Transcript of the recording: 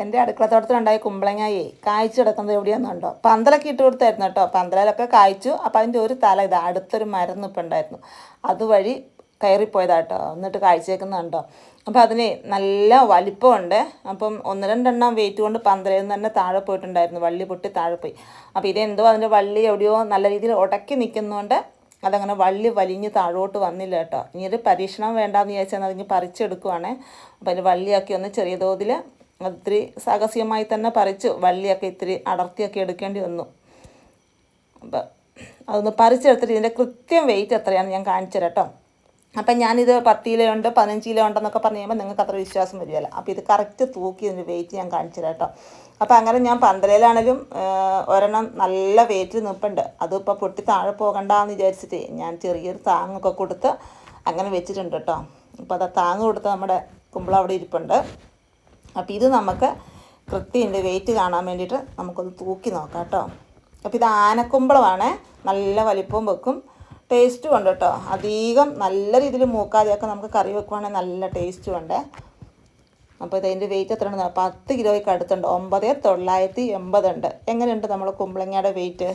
എന്റെ അടുക്കളത്തോട്ടത്തിലുണ്ടായ കുമ്പളങ്ങായേ കായ്ച്ചു കിടക്കുന്നത് എവിടെയാണെന്നുണ്ടോ പന്തലൊക്കെ ഇട്ട് കൊടുത്തായിരുന്നു കേട്ടോ. പന്തലൊക്കെ കായ്ച്ചു. അപ്പോൾ അതിന്റെ ഒരു തല ഇതാ അടുത്തൊരു മരം നിൽപ്പുണ്ടായിരുന്നു അതുവഴി കയറിപ്പോയതാട്ടോ എന്നിട്ട് കാഴ്ചയേക്കുന്നുണ്ടോ അപ്പോൾ അതിന് നല്ല വലിപ്പമുണ്ട്. അപ്പം ഒന്ന് രണ്ടെണ്ണം വെയിറ്റ് കൊണ്ട് പന്തലയിൽ നിന്ന് തന്നെ താഴെ പോയിട്ടുണ്ടായിരുന്നു. വള്ളി പൊട്ടി താഴെ പോയി. അപ്പോൾ ഇതെന്തോ അതിന്റെ വള്ളി എവിടെയോ നല്ല രീതിയിൽ ഉടക്കി നിൽക്കുന്നതുകൊണ്ട് അതങ്ങനെ വള്ളി വലിഞ്ഞ് താഴോട്ട് വന്നില്ല കേട്ടോ. ഇനി ഒരു പരീക്ഷണം വേണ്ടാന്ന് വിചാരിച്ചാൽ അതിങ്ങ് പറിച്ചെടുക്കുവാണേ. അപ്പോൾ അതിന് വള്ളിയാക്കി ഒന്ന് ചെറിയ തോതിൽ ഒത്തിരി സാഹസികമായി തന്നെ പറിച്ചു വള്ളിയൊക്കെ ഇത്തിരി അടർത്തിയൊക്കെ എടുക്കേണ്ടി വന്നു. അപ്പം അതൊന്ന് പറിച്ചെടുത്തിട്ട് ഇതിന്റെ കൃത്യം വെയിറ്റ് എത്രയാണെന്ന് ഞാൻ കാണിച്ചു തരാം കേട്ടോ അപ്പം ഞാനിത് പത്ത് കിലോ ഉണ്ട് പതിനഞ്ച് കിലോ ഉണ്ടെന്നൊക്കെ പറഞ്ഞു കഴിയുമ്പോൾ നിങ്ങൾക്ക് അത്ര വിശ്വാസം വരികയില്ല. അപ്പോൾ ഇത് കറക്റ്റ് തൂക്കി ഇതിന്റെ വെയിറ്റ് ഞാൻ കാണിച്ചു കേട്ടോ അപ്പോൾ അങ്ങനെ ഞാൻ പന്തലയിലാണെങ്കിലും ഒരെണ്ണം നല്ല വെയിറ്റ് നിൽപ്പുണ്ട് അതിപ്പോൾ പൊട്ടി താഴെ പോകണ്ടെന്ന് വിചാരിച്ചിട്ട് ഞാൻ ചെറിയൊരു താങ്ങൊക്കെ കൊടുത്ത് അങ്ങനെ വെച്ചിട്ടുണ്ട് കേട്ടോ അപ്പോൾ അത് താങ്ങ് കൊടുത്ത് നമ്മുടെ കുമ്പളം അവിടെ ഇരിപ്പുണ്ട്. അപ്പോൾ ഇത് നമുക്ക് കൃത്യം ഇതിന്റെ വെയിറ്റ് കാണാൻ വേണ്ടിയിട്ട് നമുക്കൊന്ന് തൂക്കി നോക്കാം കേട്ടോ. അപ്പോൾ ഇത് ആനക്കുമ്പളമാണ് നല്ല വലിപ്പവും വെക്കും. ടേസ്റ്റും ഉണ്ട് കേട്ടോ. അധികം നല്ല രീതിയിൽ മൂക്കാതെയൊക്കെ നമുക്ക് കറി വെക്കുവാണെങ്കിൽ നല്ല ടേസ്റ്റും ഉണ്ട്. അപ്പോൾ ഇതിന്റെ വെയിറ്റ് എത്ര ഉണ്ട് പത്ത് കിലോയ്ക്ക് അടുത്തുണ്ട്. ഒമ്പത് തൊള്ളായിരത്തി എൺപതുണ്ട്. എങ്ങനെയുണ്ട് നമ്മൾ കുമ്പളങ്ങയുടെ വെയിറ്റ്